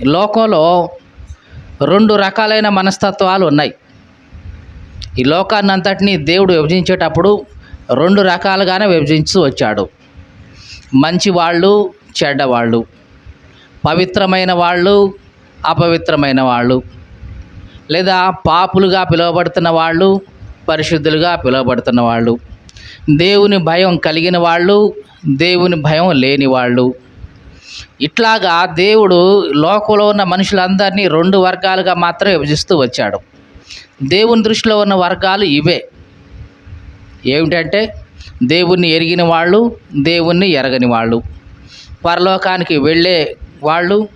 లోకంలో రెండు రకాలైన మనస్తత్వాలు ఉన్నాయి. ఈ లోకాన్ని అంతటినీ దేవుడు విభజించేటప్పుడు రెండు రకాలుగానే విభజించి వచ్చాడు. మంచి వాళ్ళు చెడ్డవాళ్ళు. పవిత్రమైన వాళ్ళు అపవిత్రమైన వాళ్ళు. లేదా పాపులుగా పిలువబడుతున్న వాళ్ళు పరిశుద్ధులుగా పిలువబడుతున్న వాళ్ళు. దేవుని భయం కలిగిన వాళ్ళు దేవుని భయం లేని వాళ్ళు. ఇట్లాగా దేవుడు లోకంలో ఉన్న మనుషులందరినీ రెండు వర్గాలుగా మాత్రమే విభజిస్తూ వచ్చాడు. దేవుని దృష్టిలో ఉన్న వర్గాలు ఇవే. ఏమిటంటే దేవుణ్ణి ఎరిగిన వాళ్ళు దేవుణ్ణి ఎరగని వాళ్ళు. పరలోకానికి వెళ్ళే వాళ్ళు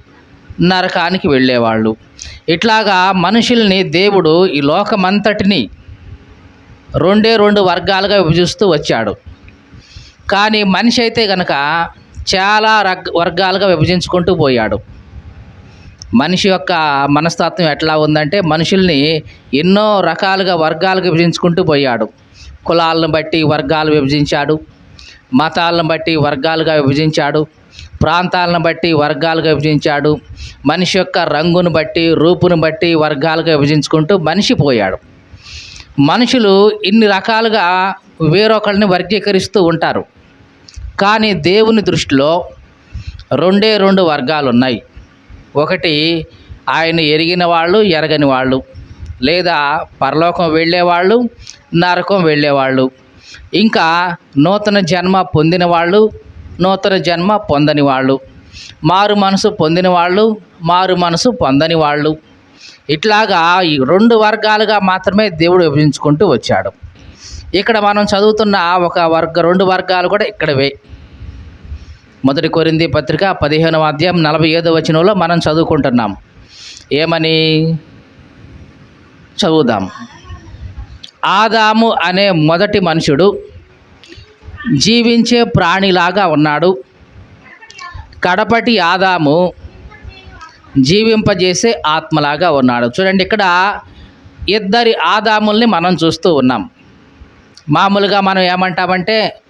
నరకానికి వెళ్ళేవాళ్ళు ఇట్లాగా మనుషుల్ని దేవుడు ఈ లోకమంతటిని రెండే రెండు వర్గాలుగా విభజిస్తూ వచ్చాడు. కానీ మనిషి అయితే గనక చాలా రగ్ వర్గాలుగా విభజించుకుంటూ పోయాడు. మనిషి యొక్క మనస్తత్వం ఎట్లా ఉందంటే మనుషుల్ని ఎన్నో రకాలుగా వర్గాలుగా విభజించుకుంటూ పోయాడు. కులాలను బట్టి వర్గాలు విభజించాడు. మతాలను బట్టి వర్గాలుగా విభజించాడు. ప్రాంతాలను బట్టి వర్గాలుగా విభజించాడు. మనిషి యొక్క రంగును బట్టి రూపును బట్టి వర్గాలుగా విభజించుకుంటూ మనిషి పోయాడు. మనుషులు ఇన్ని రకాలుగా వేరొకరిని వర్గీకరిస్తూ ఉంటారు. కానీ దేవుని దృష్టిలో రెండే రెండు వర్గాలు ఉన్నాయి ఒకటి ఆయన ఎరిగిన వాళ్ళు ఎరగని వాళ్ళు లేదా పరలోకం వెళ్ళేవాళ్ళు నరకం వెళ్ళేవాళ్ళు. ఇంకా నూతన జన్మ పొందిన వాళ్ళు నూతన జన్మ పొందని వాళ్ళు. మారు మనసు పొందిన వాళ్ళు మారు మనసు పొందని వాళ్ళు. ఇట్లాగా ఈ రెండు వర్గాలుగా మాత్రమే దేవుడు విభజించుకుంటూ వచ్చాడు. ఇక్కడ మనం చదువుతున్న ఒక వర్గ రెండు వర్గాలు కూడా ఇక్కడవే. మొదటి కొరింది పత్రిక పదిహేనవ అధ్యాయం నలభై ఐదో వచనంలో మనం చదువుకుంటున్నాం. ఏమని? చదువుదాం. ఆదాము అనే మొదటి మనుషుడు జీవించే ప్రాణిలాగా ఉన్నాడు. కడపటి ఆదాము జీవింపజేసే ఆత్మలాగా ఉన్నాడు. చూడండి ఇక్కడ ఇద్దరి ఆదాముల్ని మనం చూస్తూ ఉన్నాం. మామూలుగా మనం ఏమంటామంటే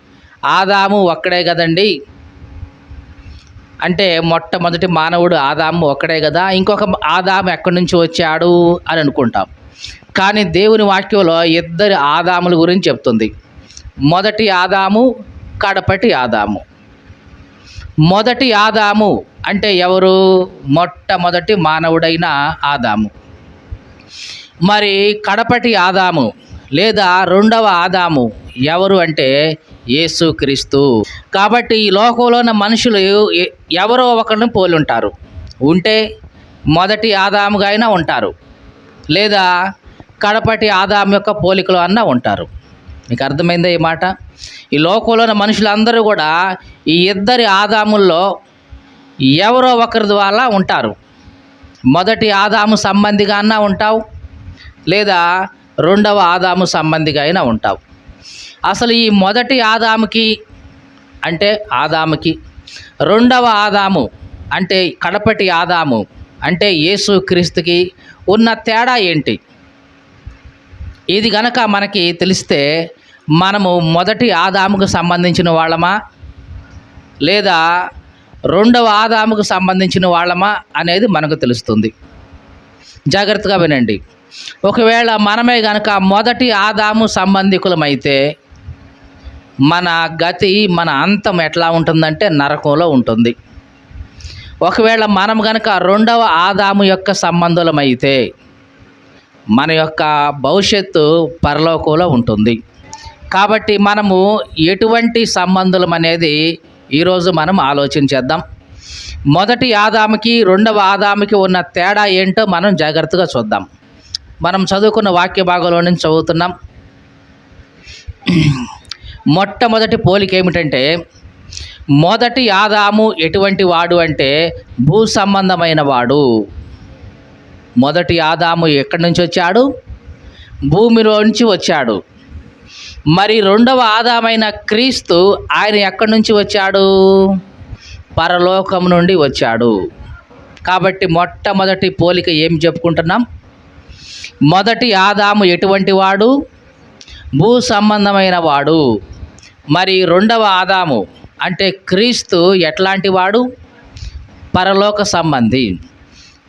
ఆదాము ఒక్కడే కదండి. అంటే మొట్టమొదటి మానవుడు ఆదాము ఒక్కడే కదా ఇంకొక ఆదాము ఎక్కడి నుంచి వచ్చాడు అని అనుకుంటాం. కానీ దేవుని వాక్యంలో ఇద్దరి ఆదాముల గురించి చెప్తుంది. మొదటి ఆదాము కడపటి ఆదాము. మొదటి ఆదాము అంటే ఎవరు? మొట్టమొదటి మానవుడైన ఆదాము. మరి కడపటి ఆదాము లేదా రెండవ ఆదాము ఎవరు అంటే యేసుక్రీస్తు కాబట్టి ఈ లోకంలో ఉన్న మనుషులు ఎ- ఎవరో ఒకరిని పోలి ఉంటారు ఉంటే మొదటి ఆదాముగా అయినా ఉంటారు. లేదా కడపటి ఆదాము యొక్క పోలికలు అన్నా ఉంటారు. మీకు అర్థమైందా ఈ మాట? ఈ లోకంలో ఉన్న మనుషులందరూ కూడా ఈ ఇద్దరి ఆదాముల్లో ఎవరో ఒకరి ద్వారా ఉంటారు. మొదటి ఆదాము సంబంధిగా అన్నా ఉంటావు. లేదా రెండవ ఆదాము సంబంధిగా అయినా ఉంటావు. అసలు ఈ మొదటి ఆదాముకి అంటే ఆదాముకి రెండవ ఆదాము అంటే కడపటి ఆదాము అంటే యేసు క్రీస్తుకి ఉన్న తేడా ఏంటి? ఇది గనక మనకి తెలిస్తే మనము మొదటి ఆదాముకు సంబంధించిన వాళ్ళమా? లేదా రెండవ ఆదాముకు సంబంధించిన వాళ్ళమా? అనేది మనకు తెలుస్తుంది. జాగ్రత్తగా వినండి. ఒకవేళ మనమే గనక మొదటి ఆదాము సంబంధికులమైతే మన గతి మన అంతం ఎట్లా ఉంటుందంటే నరకంలో ఉంటుంది. ఒకవేళ మనం గనక రెండవ ఆదాము యొక్క సంబంధులమైతే మన యొక్క భవిష్యత్తు పరలోకంలో ఉంటుంది. కాబట్టి మనము ఎటువంటి సంబంధులం అనేది ఈరోజు మనం ఆలోచించేద్దాం. మొదటి ఆదాముకి రెండవ ఆదాముకి ఉన్న తేడా ఏంటో మనం జాగ్రత్తగా చూద్దాం. మనం చదువుకున్న వాక్య భాగంలో నుంచి చదువుతున్నాం. మొట్టమొదటి పోలిక ఏమిటంటే మొదటి ఆదాము ఎటువంటి వాడు అంటే భూ సంబంధమైన వాడు. మొదటి ఆదాము ఎక్కడి నుంచి వచ్చాడు? భూమిలో నుంచి వచ్చాడు. మరి రెండవ ఆదామైన క్రీస్తు ఆయన ఎక్కడి నుంచి వచ్చాడు? పరలోకం నుండి వచ్చాడు. కాబట్టి మొట్టమొదటి పోలిక ఏం చెప్పుకుంటున్నాం? మొదటి ఆదాము ఎటువంటి వాడు? భూ సంబంధమైన వాడు. మరి రెండవ ఆదాము అంటే క్రీస్తు ఎట్లాంటి వాడు? పరలోక సంబంధి.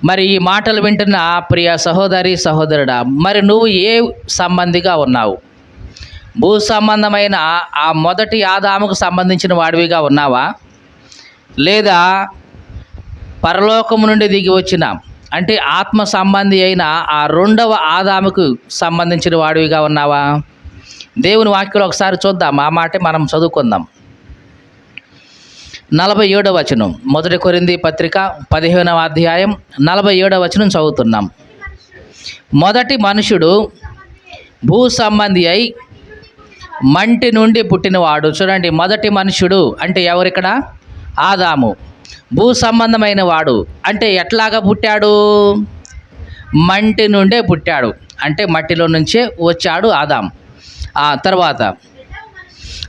మరి ఈ మాటలు వింటున్న ప్రియ సహోదరి సహోదరుడా మరి నువ్వు ఏ సంబంధిగా ఉన్నావు? భూ సంబంధమైన ఆ మొదటి ఆదాముకు సంబంధించిన వాడివిగా ఉన్నావా? లేదా పరలోకము నుండి దిగి వచ్చిన అంటే ఆత్మ సంబంధి అయిన ఆ రెండవ ఆదాముకు సంబంధించిన వాడివిగా ఉన్నావా? దేవుని వాక్యలో ఒకసారి చూద్దాం. ఆ మాట మనం చదువుకుందాం. నలభై ఏడవ వచనం. మొదటి కొరింది పత్రిక పదిహేనవ అధ్యాయం నలభై ఏడవ వచనం చదువుతున్నాం. మొదటి మనుషుడు భూ సంబంధి అయి మంటి నుండి పుట్టినవాడు. చూడండి మొదటి మనుషుడు అంటే ఎవరిక్కడ? ఆదాము. భూ సంబంధమైన వాడు. అంటే ఎట్లాగా పుట్టాడు? మంటి నుండే పుట్టాడు. అంటే మట్టిలో నుంచే వచ్చాడు ఆదాం. ఆ తర్వాత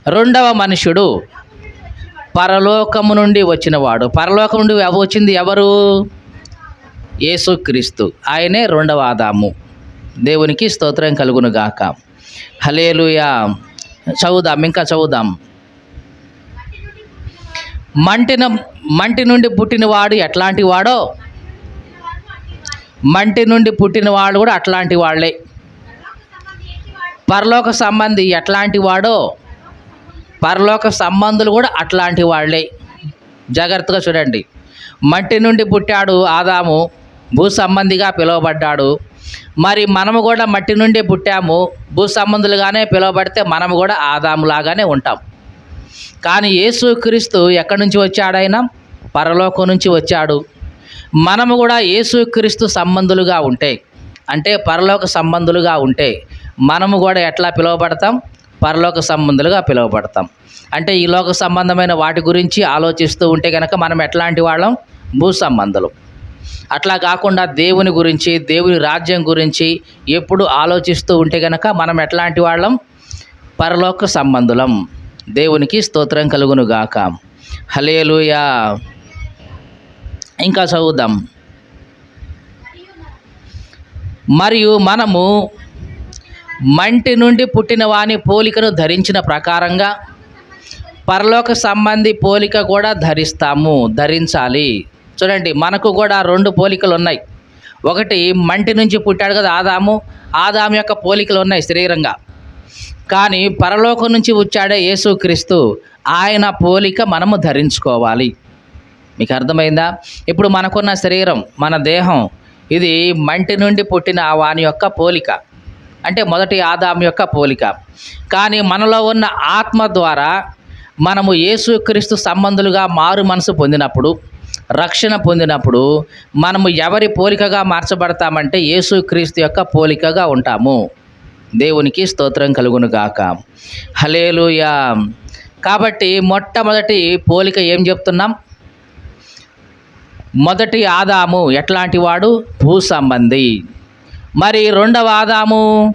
రెండవ మనుషుడు పరలోకము నుండి వచ్చినవాడు. పరలోకం నుండి వచ్చింది ఎవరు? యేసుక్రీస్తు. ఆయనే రెండవ ఆదాము. దేవునికి స్తోత్రం కలుగును గాక హలేలుయా చదువుదాం ఇంకా చదువుదాం. మంటిన మంటి నుండి పుట్టినవాడు ఎట్లాంటి వాడో? మంటి నుండి పుట్టినవాడు కూడా అట్లాంటి వాళ్ళే. పరలోక సంబంధి ఎట్లాంటి వాడో? పరలోక సంబంధులు కూడా అట్లాంటి వాళ్ళే. జాగ్రత్తగా చూడండి. మట్టి నుండి పుట్టాడు ఆదాము భూ సంబంధిగా పిలువబడ్డాడు. మరి మనము కూడా మట్టి నుండి పుట్టాము భూ సంబంధులుగానే పిలువబడితే మనము కూడా ఆదాములాగానే ఉంటాం. కానీ యేసుక్రీస్తు ఎక్కడి నుంచి వచ్చాడైనా పరలోకం నుంచి వచ్చాడు. మనము కూడా యేసుక్రీస్తు సంబంధులుగా ఉంటే అంటే పరలోక సంబంధులుగా ఉంటే మనము కూడా ఎట్లా పిలువబడతాం? పరలోక సంబంధులుగా పిలువబడతాం. అంటే ఈ లోక సంబంధమైన వాటి గురించి ఆలోచిస్తూ ఉంటే కనుక మనం ఎట్లాంటి వాళ్ళం? భూ సంబంధులు. అట్లా కాకుండా దేవుని గురించి దేవుని రాజ్యం గురించి ఎప్పుడు ఆలోచిస్తూ ఉంటే కనుక మనం ఎట్లాంటి వాళ్ళం? పరలోక సంబంధులం. దేవునికి స్తోత్రం కలుగును గాక. హలేలుయా ఇంకా చదువుదాం. మరియు మనము మంటి నుండి పుట్టిన వాని పోలికను ధరించిన ప్రకారంగా పరలోక సంబంధి పోలిక కూడా ధరిస్తాము ధరించాలి. చూడండి మనకు కూడా రెండు పోలికలు ఉన్నాయి. ఒకటి మంటి నుంచి పుట్టాడు కదా ఆదాము. ఆదాము యొక్క పోలికలు ఉన్నాయి శరీరంగా. కానీ పరలోకం నుంచి వచ్చాడే యేసుక్రీస్తు ఆయన పోలిక మనము ధరించుకోవాలి. మీకు అర్థమైందా? ఇప్పుడు మనకున్న శరీరం మన దేహం ఇది మంటి నుండి పుట్టిన వాని యొక్క పోలిక. అంటే మొదటి ఆదాం యొక్క పోలిక. కానీ మనలో ఉన్న ఆత్మ ద్వారా మనము యేసుక్రీస్తు సంబంధులుగా మారు మనసు పొందినప్పుడు రక్షణ పొందినప్పుడు మనము ఎవరి పోలికగా మార్చబడతామంటే యేసుక్రీస్తు యొక్క పోలికగా ఉంటాము. దేవునికి స్తోత్రం కలుగును గాక హలేలుయా కాబట్టి మొట్టమొదటి పోలిక ఏం చెప్తున్నాం? మొదటి ఆదాము ఎట్లాంటి వాడు? భూ సంబంధి. మరి రెండవ ఆదాము?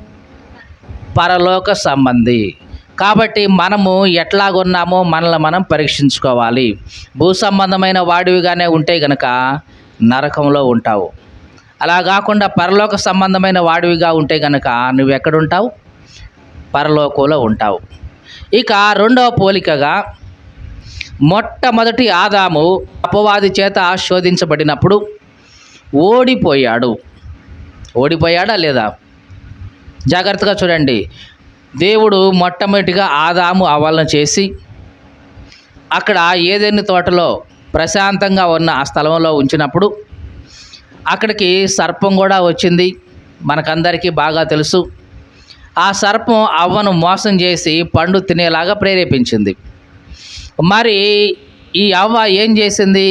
పరలోక సంబంధి. కాబట్టి మనము ఎట్లాగున్నామో మనల్ని మనం పరీక్షించుకోవాలి. భూ సంబంధమైన వాడివిగానే ఉంటే గనక నరకంలో ఉంటావు. అలా కాకుండా పరలోక సంబంధమైన వాడివిగా ఉంటే గనక నువ్వు ఎక్కడుంటావు పరలోకంలో ఉంటావు. ఇక రెండవ పోలికగా మొట్టమొదటి ఆదాము అపవాది చేత శోధించబడినప్పుడు ఓడిపోయాడు. ఓడిపోయాడా లేదా? జాగ్రత్తగా చూడండి. దేవుడు మొట్టమొదటిగా ఆదాము అవ్వాలను చేసి అక్కడ ఏదైనా తోటలో ప్రశాంతంగా ఉన్న ఆ స్థలంలో ఉంచినప్పుడు అక్కడికి సర్పం కూడా వచ్చింది. మనకందరికీ బాగా తెలుసు. ఆ సర్పం అవ్వను మోసం చేసి పండు తినేలాగా ప్రేరేపించింది. మరి ఈ అవ్వ ఏం చేసింది?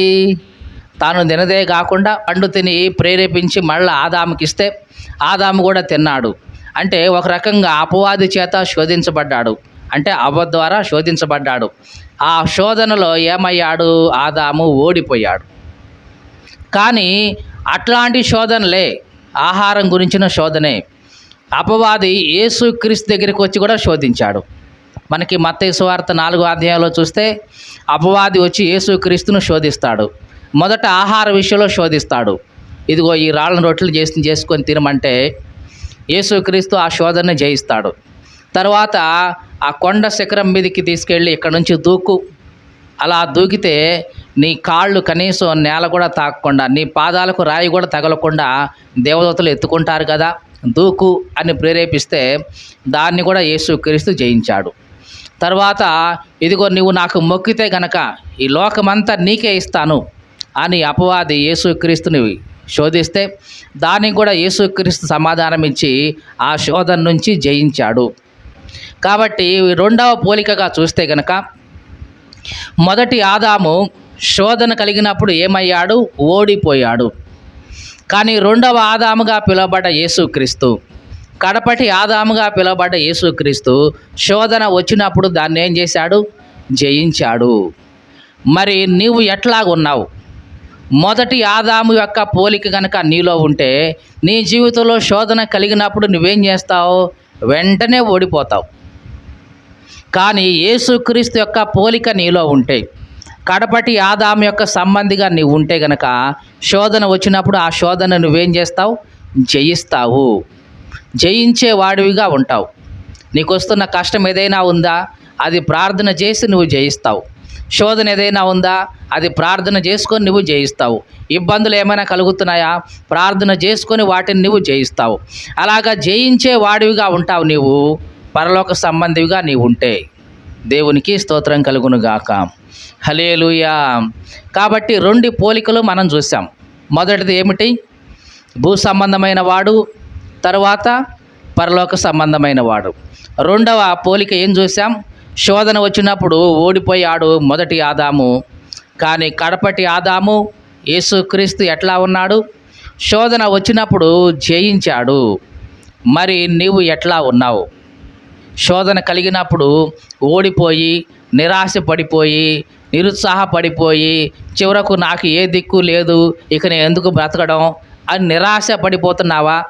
తాను తినదే కాకుండా పండు తిని ప్రేరేపించి మళ్ళీ ఆదాముకి ఇస్తే ఆదాము కూడా తిన్నాడు. అంటే ఒక రకంగా అపవాది చేత శోధించబడ్డాడు. అంటే అవ్వ ద్వారా శోధించబడ్డాడు. ఆ శోధనలో ఏమయ్యాడు? ఆదాము ఓడిపోయాడు. కానీ అట్లాంటి శోధనలే. ఆహారం గురించిన శోధనే. అపవాది యేసుక్రీస్తు దగ్గరికి వచ్చి కూడా శోధించాడు. మనకి మత్తయి వార్త నాలుగో అధ్యాయంలో చూస్తే అపవాది వచ్చి యేసుక్రీస్తును శోధిస్తాడు. మొదట ఆహార విషయంలో శోధిస్తాడు. ఇదిగో ఈ రాళ్ళను రొట్టెలు చేసి చేసుకొని తినమంటే యేసుక్రీస్తు ఆ శోధనని జయిస్తాడు. తర్వాత ఆ కొండ శిఖరం మీదకి తీసుకెళ్ళి ఇక్కడ నుంచి దూకు. అలా దూకితే నీ కాళ్ళు కనీసం నేల కూడా తాకకుండా నీ పాదాలకు రాయి కూడా తగలకుండా దేవదూతలు ఎత్తుకుంటారు కదా? దూకు అని ప్రేరేపిస్తే దాన్ని కూడా యేసుక్రీస్తు జయించాడు. తర్వాత ఇదిగో నువ్వు నాకు మొక్కితే గనక ఈ లోకమంతా నీకే ఇస్తాను అని అపవాది యేసుక్రీస్తుని శోధిస్తే దానికి కూడా యేసుక్రీస్తు సమాధానం ఇచ్చి ఆ శోధన నుంచి జయించాడు. కాబట్టి రెండవ పోలికగా చూస్తే గనక మొదటి ఆదాము శోధన కలిగినప్పుడు ఏమయ్యాడు? ఓడిపోయాడు. కానీ రెండవ ఆదాముగా పిలువబడ్డ యేసుక్రీస్తు కడపటి ఆదాముగా పిలువబడ్డ యేసుక్రీస్తు శోధన వచ్చినప్పుడు దాన్ని ఏం చేశాడు? జయించాడు. మరి నీవు ఎట్లాగున్నావు? మొదటి ఆదాము యొక్క పోలిక కనుక నీలో ఉంటే నీ జీవితంలో శోధన కలిగినప్పుడు నువ్వేం చేస్తావు? వెంటనే ఓడిపోతావు. కానీ యేసుక్రీస్తు యొక్క పోలిక నీలో ఉంటే కడపటి ఆదాం యొక్క సంబంధిగా నీవు ఉంటే గనక శోధన వచ్చినప్పుడు ఆ శోధన నువ్వేం చేస్తావు? జయిస్తావు. జయించే వాడివిగా ఉంటావు. నీకు వస్తున్న కష్టం ఏదైనా ఉందా? అది ప్రార్థన చేసి నువ్వు జయిస్తావు. శోధన ఏదైనా ఉందా? అది ప్రార్థన చేసుకొని నువ్వు జయిస్తావు. ఇబ్బందులు ఏమైనా కలుగుతున్నాయా? ప్రార్థన చేసుకొని వాటిని నువ్వు జయిస్తావు. అలాగా జయించే వాడివిగా ఉంటావు నీవు. పరలోక సంబంధివిగా నీవు ఉంటే దేవునికి స్తోత్రం కలుగును గాక హలేలుయా కాబట్టి రెండు పోలికలు మనం చూసాం మొదటిది ఏమిటి? భూ సంబంధమైన వాడు తరువాత పరలోక సంబంధమైన వాడు. రెండవ పోలిక ఏం చూసాం శోధన వచ్చినప్పుడు ఓడిపోయాడు మొదటి ఆదాము. కానీ కడపటి ఆదాము యేసుక్రీస్తు ఎట్లా ఉన్నాడు? శోధన వచ్చినప్పుడు జయించాడు. మరి నీవు ఎట్లా ఉన్నావు? శోధన కలిగినప్పుడు ఓడిపోయి నిరాశ పడిపోయి నిరుత్సాహపడిపోయి చివరకు నాకు ఏ దిక్కు లేదు ఇక నేను ఎందుకు బ్రతకడం అని నిరాశ పడిపోతున్నావా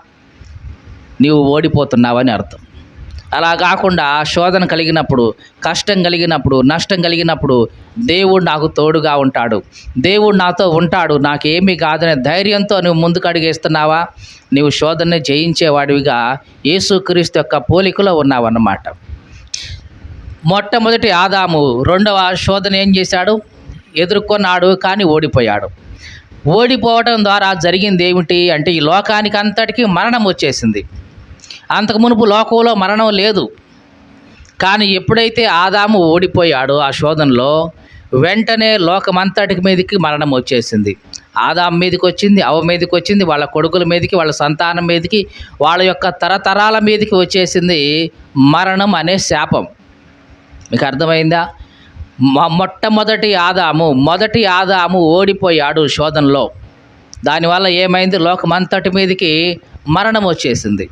నీవు ఓడిపోతున్నావని అర్థం. అలా కాకుండా శోధన కలిగినప్పుడు కష్టం కలిగినప్పుడు నష్టం కలిగినప్పుడు దేవుడు నాకు తోడుగా ఉంటాడు. దేవుడు నాతో ఉంటాడు. నాకేమీ కాదనే ధైర్యంతో నువ్వు ముందుకు అడిగేస్తున్నావా? నీవు శోధనని జయించేవాడివిగా యేసుక్రీస్తు యొక్క పోలికలో ఉన్నావన్నమాట. మొట్టమొదటి ఆదాము రెండవ శోధన ఏం చేశాడు? ఎదుర్కొన్నాడు కానీ ఓడిపోయాడు. ఓడిపోవడం ద్వారా జరిగింది ఏమిటి అంటే ఈ లోకానికి అంతటికీ మరణం వచ్చేసింది. అంతకు మునుపు లోకంలో మరణం లేదు. కానీ ఎప్పుడైతే ఆదాము ఓడిపోయాడో ఆ శోధనలో వెంటనే లోకమంతటి మీదకి మరణం వచ్చేసింది. ఆదాం మీదకి వచ్చింది అవ మీదకి వచ్చింది వాళ్ళ కొడుకుల మీదకి వాళ్ళ సంతానం మీదకి వాళ్ళ యొక్క తరతరాల మీదకి వచ్చేసింది మరణం అనే శాపం. మీకు అర్థమైందా? మొట్టమొదటి ఆదాము మొదటి ఆదాము ఓడిపోయాడు శోధనలో. దానివల్ల ఏమైంది? లోకమంతటి మీదకి మరణం వచ్చేసింది.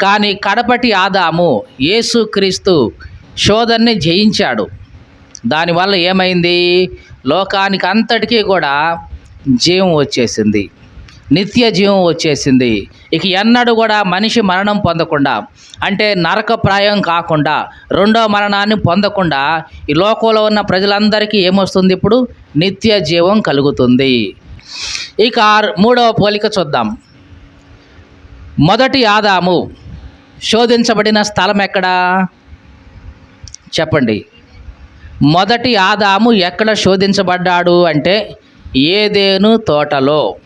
కానీ కడపటి ఆదాము యేసుక్రీస్తు శోధన్ని జయించాడు. దానివల్ల ఏమైంది? లోకానికి అంతటికీ కూడా జీవం వచ్చేసింది. నిత్య జీవం వచ్చేసింది. ఇక ఎన్నడూ కూడా మనిషి మరణం పొందకుండా అంటే నరకప్రాయం కాకుండా రెండో మరణాన్ని పొందకుండా ఈ లోకంలో ఉన్న ప్రజలందరికీ ఏమొస్తుంది ఇప్పుడు? నిత్య జీవం కలుగుతుంది. ఇక మూడవ పోలిక చూద్దాం. మొదటి ఆదాము శోధించబడిన స్థలం ఎక్కడా? చెప్పండి. మొదటి ఆదాము ఎక్కడ శోధించబడ్డాడు అంటే ఏదేను తోటలో.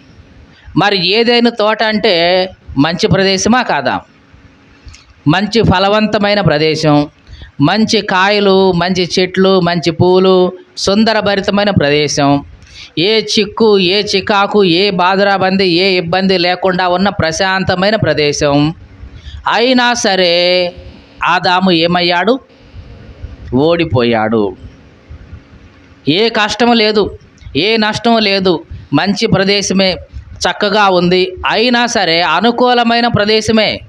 మరి ఏదేను తోట అంటే మంచి ప్రదేశమా కాదా? మంచి ఫలవంతమైన ప్రదేశం మంచి కాయలు మంచి చెట్లు మంచి పూలు సుందరభరితమైన ప్రదేశం. ఏ చిక్కు ఏ చికాకు ఏ బాధరాబంది ఏ ఇబ్బంది లేకుండా ఉన్న ప్రశాంతమైన ప్రదేశం. అయినా సరే ఆదాము ఏమయ్యాడు? ఓడిపోయాడు. ఏ కష్టం లేదు ఏ నష్టం లేదు. మంచి ప్రదేశమే చక్కగా ఉంది. అయినా సరే అనుకూలమైన ప్రదేశమే.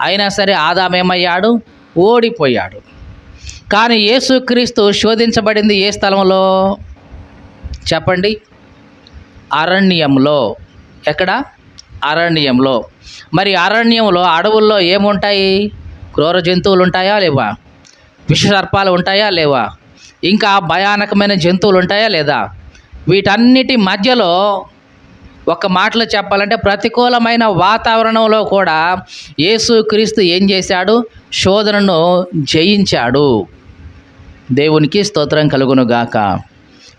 అయినా సరే ఆదామేమయ్యాడు ఓడిపోయాడు. కానీ యేసుక్రీస్తు శోధించబడింది ఏ స్థలంలో? చెప్పండి. అరణ్యంలో. ఎక్కడ? అరణ్యంలో. మరి అరణ్యంలో అడవుల్లో ఏముంటాయి? క్రూర జంతువులు ఉంటాయా లేవా? విషసర్పాలు ఉంటాయా లేవా? ఇంకా భయానకమైన జంతువులు ఉంటాయా లేదా? వీటన్నిటి మధ్యలో ఒక మాటలో చెప్పాలంటే ప్రతికూలమైన వాతావరణంలో కూడా యేసుక్రీస్తు ఏం చేశాడు? శోధనను జయించాడు. దేవునికి స్తోత్రం కలుగును గాక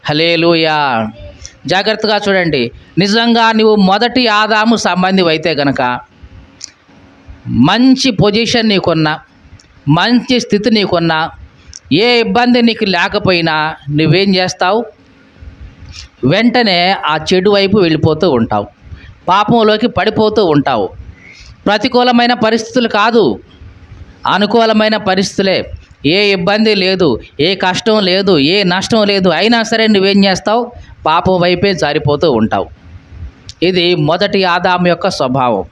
హలేలుయా జాగ్రత్తగా చూడండి. నిజంగా నువ్వు మొదటి ఆదాము సంబంధి అయితే గనక మంచి పొజిషన్ నీకున్నా మంచి స్థితి నీకున్నా ఏ ఇబ్బంది నీకు లేకపోయినా నువ్వేం చేస్తావు? వెంటనే ఆ చెడు వైపు వెళ్ళిపోతూ ఉంటావు. పాపంలోకి పడిపోతూ ఉంటావు. ప్రతికూలమైన పరిస్థితులు కాదు. అనుకూలమైన పరిస్థితులే. ఏ ఇబ్బంది లేదు ఏ కష్టం లేదు ఏ నష్టం లేదు అయినా సరే నువ్వేం చేస్తావు? పాపం వైపే జారిపోతూ ఉంటావు. ఇది మొదటి ఆదాం యొక్క స్వభావం.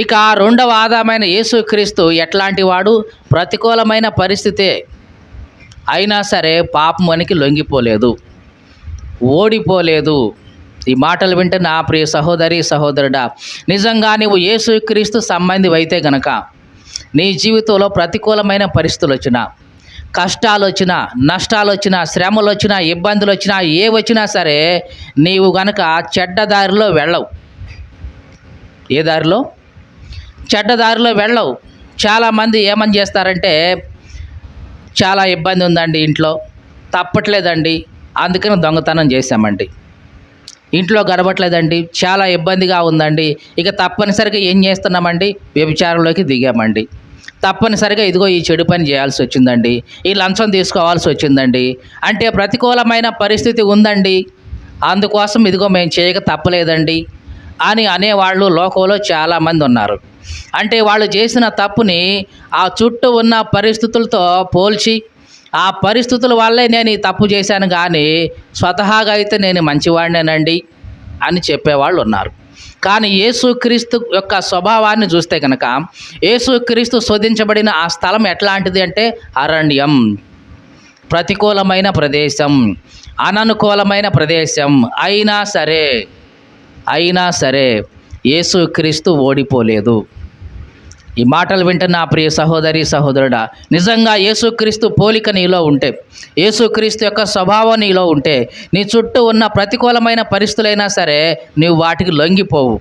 ఇక రెండవ ఆదామైన యేసుక్రీస్తు ఎట్లాంటి వాడు? ప్రతికూలమైన పరిస్థితే అయినా సరే పాపం అనికి లొంగిపోలేదు. ఓడిపోలేదు. ఈ మాటలు వింటే నా ప్రియ సహోదరి సహోదరుడా నిజంగా నీవు యేసుక్రీస్తు సంబంధి అయితే గనక నీ జీవితంలో ప్రతికూలమైన పరిస్థితులు వచ్చినా కష్టాలు వచ్చినా నష్టాలు వచ్చినా శ్రమలు వచ్చినా ఇబ్బందులు వచ్చినా ఏ వచ్చినా సరే నీవు గనక చెడ్డ దారిలో వెళ్ళవు. ఏ దారిలో? చెడ్డ దారిలో వెళ్ళవు. చాలామంది ఏమని చేస్తారంటే చాలా ఇబ్బంది ఉందండి ఇంట్లో తప్పట్లేదండి అందుకని దొంగతనం చేశామండి. ఇంట్లో గడవట్లేదండి చాలా ఇబ్బందిగా ఉందండి ఇక తప్పనిసరిగా ఏం చేస్తున్నామండి? వ్యభిచారంలోకి దిగామండి. తప్పనిసరిగా ఇదిగో ఈ చెడు పని చేయాల్సి వచ్చిందండి. ఈ లంచం తీసుకోవాల్సి వచ్చిందండి. అంటే ప్రతికూలమైన పరిస్థితి ఉందండి. అందుకోసం ఇదిగో మేము చేయక తప్పలేదండి అని అనేవాళ్ళు లోకంలో చాలామంది ఉన్నారు. అంటే వాళ్ళు చేసిన తప్పుని ఆ చుట్టూ ఉన్న పరిస్థితులతో పోల్చి ఆ పరిస్థితుల వల్లే నేను ఈ తప్పు చేశాను కానీ స్వతహాగా అయితే నేను మంచివాడినేనండి అని చెప్పేవాళ్ళు ఉన్నారు. కానీ యేసుక్రీస్తు యొక్క స్వభావాన్ని చూస్తే కనుక యేసుక్రీస్తు శోధించబడిన ఆ స్థలం ఎట్లాంటిది అంటే అరణ్యం. ప్రతికూలమైన ప్రదేశం అననుకూలమైన ప్రదేశం అయినా సరే అయినా సరే యేసుక్రీస్తు ఓడిపోలేదు. ఈ మాటలు వింటున్న నా ప్రియ సహోదరి సహోదరుడా నిజంగా యేసుక్రీస్తు పోలిక నీలో ఉంటే యేసుక్రీస్తు యొక్క స్వభావం నీలో ఉంటే నీ చుట్టూ ఉన్న ప్రతికూలమైన పరిస్థితులైనా సరే నీవు వాటికి లొంగిపోవు.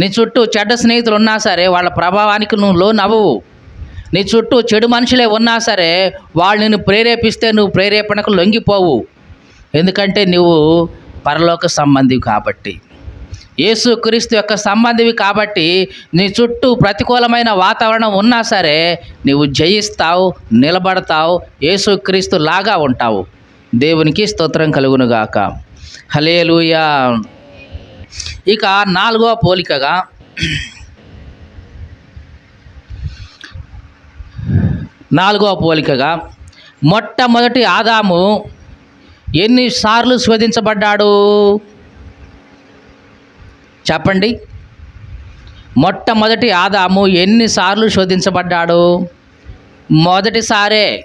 నీ చుట్టూ చెడ్డ స్నేహితులు ఉన్నా సరే వాళ్ళ ప్రభావానికి నువ్వు లోనవ్వవు. నీ చుట్టూ చెడు మనుషులే ఉన్నా సరే వాళ్ళు నిన్ను ప్రేరేపిస్తే నువ్వు ప్రేరేపణకు లొంగిపోవు. ఎందుకంటే నువ్వు పరలోక సంబంధివి కాబట్టి. యేసుక్రీస్తు యొక్క సంబంధివి కాబట్టి నీ చుట్టూ ప్రతికూలమైన వాతావరణం ఉన్నా సరే నీవు జయిస్తావు నిలబడతావు యేసుక్రీస్తు లాగా ఉంటావు. దేవునికి స్తోత్రం కలుగునుగాక. హలేలుయా ఇక నాలుగవ పోలికగా నాలుగవ పోలికగా మొట్టమొదటి ఆదాము ఎన్నిసార్లు శోధించబడ్డాడు? చెప్పండి. మొట్టమొదటి ఆదాము ఎన్నిసార్లు శోధించబడ్డాడు? మొదటిసారే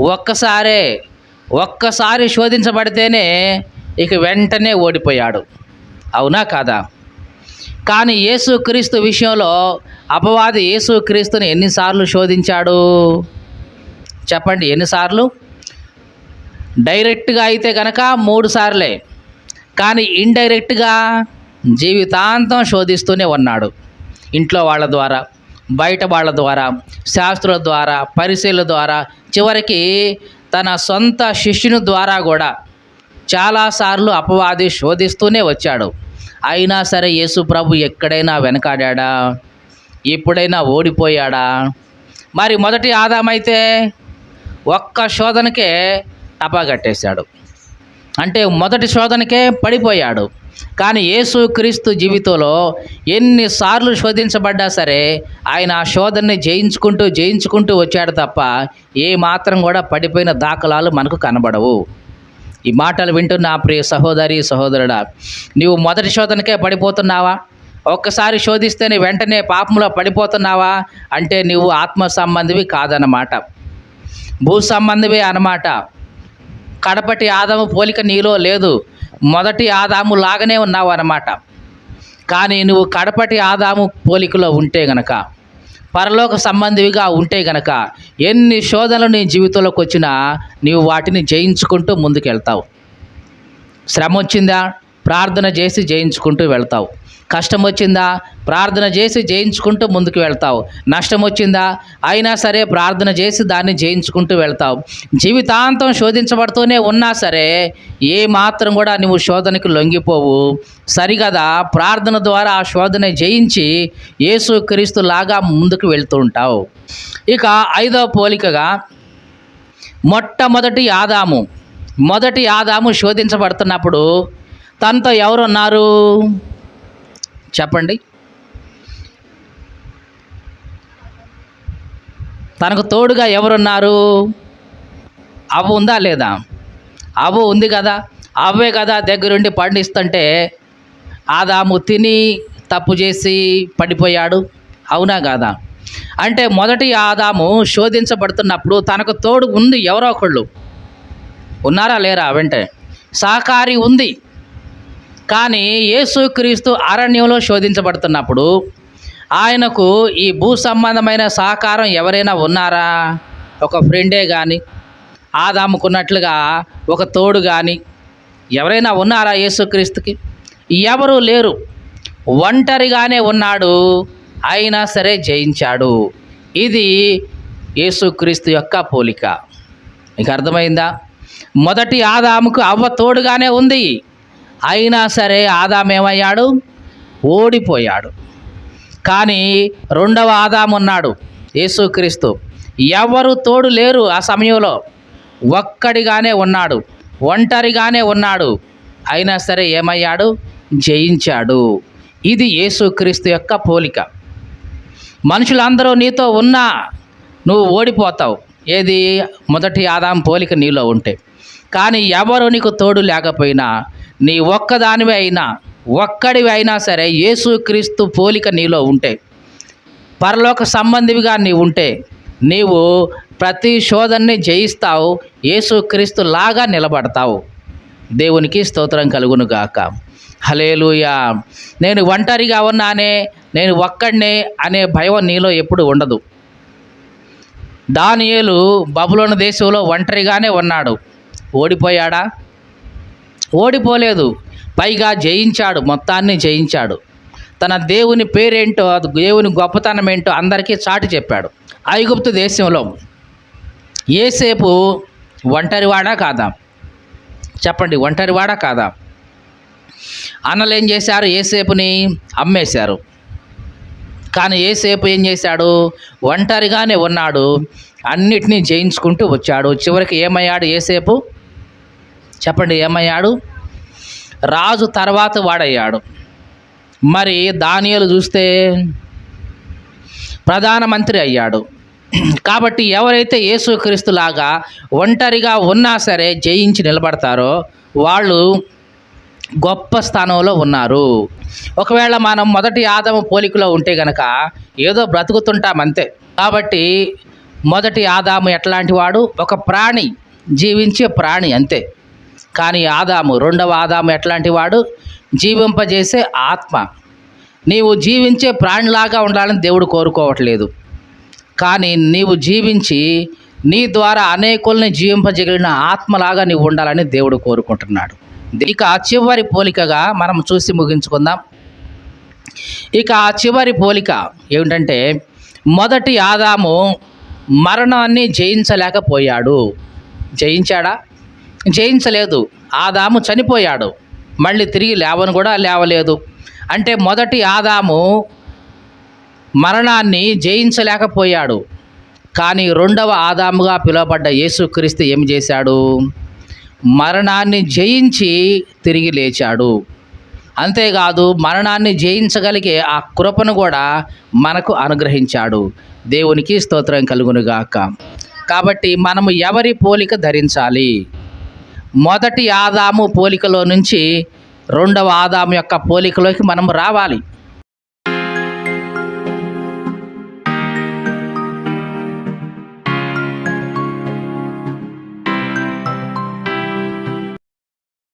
ఒక్కసారే ఒక్కసారి శోధించబడితేనే ఇక వెంటనే ఓడిపోయాడు. అవునా కాదా? కానీ యేసుక్రీస్తు విషయంలో అపవాది యేసుక్రీస్తుని ఎన్నిసార్లు శోధించాడు? చెప్పండి ఎన్నిసార్లు? డైరెక్ట్గా అయితే కనుక మూడు సార్లే కానీ ఇండైరెక్ట్గా జీవితాంతం శోధిస్తూనే ఉన్నాడు. ఇంట్లో వాళ్ళ ద్వారా బయట వాళ్ళ ద్వారా శాస్త్రుల ద్వారా పరిశీల ద్వారా చివరికి తన సొంత శిష్యుని ద్వారా కూడా చాలాసార్లు అపవాది శోధిస్తూనే వచ్చాడు. అయినా సరే యేసు ప్రభు ఎక్కడైనా వెనకాడా ఎప్పుడైనా ఓడిపోయాడా? మరి మొదటి ఆదామైతే ఒక్క శోధనకే టపాగట్టేశాడు అంటే మొదటి శోధనకే పడిపోయాడు. కానీ యేసు క్రీస్తు జీవితంలో ఎన్నిసార్లు శోధించబడ్డా సరే ఆయన ఆ శోధనని జయించుకుంటూ జయించుకుంటూ వచ్చాడు తప్ప ఏ మాత్రం కూడా పడిపోయిన దాఖలాలు మనకు కనబడవు. ఈ మాటలు వింటున్న ప్రియ సహోదరి సహోదరుడా నీవు మొదటి శోధనకే పడిపోతున్నావా? ఒక్కసారి శోధిస్తేనే వెంటనే పాపంలో పడిపోతున్నావా? అంటే నీవు ఆత్మ సంబంధివి కాదన్నమాట. భూ సంబంధివే అన్నమాట. కడపటి ఆదాము పోలిక నీలో లేదు. మొదటి ఆదాము లాగానే ఉన్నావు అన్నమాట. కానీ నువ్వు కడపటి ఆదాము పోలికలో ఉంటే గనక పరలోక సంబంధివిగా ఉంటే గనక ఎన్ని శోధనలు నీ జీవితంలోకి వచ్చినా నీవు వాటిని జయించుకుంటూ ముందుకెళ్తావు. శ్రమ వచ్చిందా? ప్రార్థన చేసి జయించుకుంటూ వెళ్తావు. కష్టం వచ్చిందా? ప్రార్థన చేసి జయించుకుంటూ ముందుకు వెళ్తావు. నష్టం వచ్చిందా? అయినా సరే ప్రార్థన చేసి దాన్ని జయించుకుంటూ వెళ్తావు. జీవితాంతం శోధించబడుతూనే ఉన్నా సరే ఏ మాత్రం కూడా నువ్వు శోధనకి లొంగిపోవు. సరిగదా? ప్రార్థన ద్వారా ఆ శోధన జయించి యేసు క్రీస్తు లాగా ముందుకు వెళ్తూ ఉంటావు. ఇక ఐదవ పోలికగా మొట్టమొదటి ఆదాము. మొదటి ఆదాము శోధించబడుతున్నప్పుడు తనతో ఎవరున్నారు? చెప్పండి. తనకు తోడుగా ఎవరున్నారు? అవ్వ ఉందా లేదా? అవ్వ ఉంది కదా. అవ్వే కదా దగ్గరుండి పండిస్తుంటే ఆదాము తిని తప్పు చేసి పడిపోయాడు. అవునా కాదా? అంటే మొదటి ఆదాము శోధించబడుతున్నప్పుడు తనకు తోడు ఉంది ఎవరో ఒకళ్ళు. ఉన్నారా లేరా వెంటనే? సహకారి ఉంది. కానీ యేసుక్రీస్తు అరణ్యంలో శోధించబడుతున్నప్పుడు ఆయనకు ఈ భూ సంబంధమైన సహకారం ఎవరైనా ఉన్నారా? ఒక ఫ్రెండే కానీ ఆదాముకున్నట్లుగా ఒక తోడు కానీ ఎవరైనా ఉన్నారా యేసుక్రీస్తుకి ఎవరు లేరు. ఒంటరిగానే ఉన్నాడు. అయినా సరే జయించాడు. ఇది యేసుక్రీస్తు యొక్క పోలిక. మీకు అర్థమైందా? మొదటి ఆదాముకు అవ్వ తోడుగానే ఉంది. అయినా సరే ఆదాం ఏమయ్యాడు? ఓడిపోయాడు. కానీ రెండవ ఆదాం ఉన్నాడు యేసుక్రీస్తు. ఎవరు తోడు లేరు ఆ సమయంలో. ఒక్కడిగానే ఉన్నాడు ఒంటరిగానే ఉన్నాడు. అయినా సరే ఏమయ్యాడు? జయించాడు. ఇది యేసుక్రీస్తు యొక్క పోలిక. మనుషులందరూ నీతో ఉన్నా నువ్వు ఓడిపోతావు. ఏది? మొదటి ఆదాం పోలిక నీలో ఉంటే. కానీ ఎవరు నీకు తోడు లేకపోయినా నీ ఒక్కదానివి అయినా ఒక్కడివి అయినా సరే యేసుక్రీస్తు పోలిక నీలో ఉంటే పరలోక సంబంధివిగా నీవు ఉంటే నీవు ప్రతి శోధనని జయిస్తావు యేసుక్రీస్తు లాగా నిలబడతావు. దేవునికి స్తోత్రం కలుగును గాక. హలేలుయా నేను ఒంటరిగా ఉన్నానే నేను ఒక్కడినే అనే భయం నీలో ఎప్పుడు ఉండదు. దానియేలు బబులోని దేశంలో ఒంటరిగానే ఉన్నాడు. ఓడిపోయాడా? ఓడిపోలేదు. పైగా జయించాడు మొత్తాన్ని జయించాడు. తన దేవుని పేరేంటో అది దేవుని గొప్పతనం ఏంటో అందరికీ చాటి చెప్పాడు. ఐగుప్తు దేశంలో ఏసేపు ఒంటరివాడా కాదా? చెప్పండి ఒంటరివాడా కాదా? అన్నలు ఏం చేశారు? ఏసేపుని అమ్మేశారు. కానీ ఏసేపు ఏం చేశాడు? ఒంటరిగానే ఉన్నాడు. అన్నిటినీ జయించుకుంటూ వచ్చాడు. చివరికి ఏమయ్యాడు ఏసేపు చెప్పండి ఏమయ్యాడు? రాజు తర్వాత వాడయ్యాడు. మరి దానియలు చూస్తే ప్రధానమంత్రి అయ్యాడు. కాబట్టి ఎవరైతే యేసుక్రీస్తులాగా ఒంటరిగా ఉన్నా సరే జయించి నిలబడతారో వాళ్ళు గొప్ప స్థానంలో ఉన్నారు. ఒకవేళ మనం మొదటి ఆదమ పోలికలో ఉంటే గనక ఏదో బ్రతుకుతుంటాం అంతే. కాబట్టి మొదటి ఆదాము ఎట్లాంటి వాడు? ఒక ప్రాణి జీవించే ప్రాణి అంతే. కానీ ఆదాము రెండవ ఆదాము ఎట్లాంటి వాడు? జీవింపజేసే ఆత్మ. నీవు జీవించే ప్రాణిలాగా ఉండాలని దేవుడు కోరుకోవట్లేదు. కానీ నీవు జీవించి నీ ద్వారా అనేకుల్ని జీవింపజగిలిన ఆత్మలాగా నీవు ఉండాలని దేవుడు కోరుకుంటున్నాడు. ఇక చివరి పోలికగా మనం చూసి ముగించుకుందాం. ఇక ఆ చివరి పోలిక ఏమిటంటే మొదటి ఆదాము మరణాన్ని జయించలేకపోయాడు. జయించాడా? జయించలేదు. ఆదాము చనిపోయాడు. మళ్ళీ తిరిగి లేవను కూడా లేవలేదు. అంటే మొదటి ఆదాము మరణాన్ని జయించలేకపోయాడు. కానీ రెండవ ఆదాముగా పిలువబడ్డ యేసుక్రీస్తు ఏం చేశాడు? మరణాన్ని జయించి తిరిగి లేచాడు. అంతేకాదు మరణాన్ని జయించగలిగే ఆ కృపను కూడా మనకు అనుగ్రహించాడు. దేవునికి స్తోత్రం కలుగునుగాక. కాబట్టి మనము ఎవరి పోలిక ధరించాలి? మొదటి ఆదాము పోలికలో నుంచి రెండవ ఆదాము యొక్క పోలికలోకి మనం రావాలి.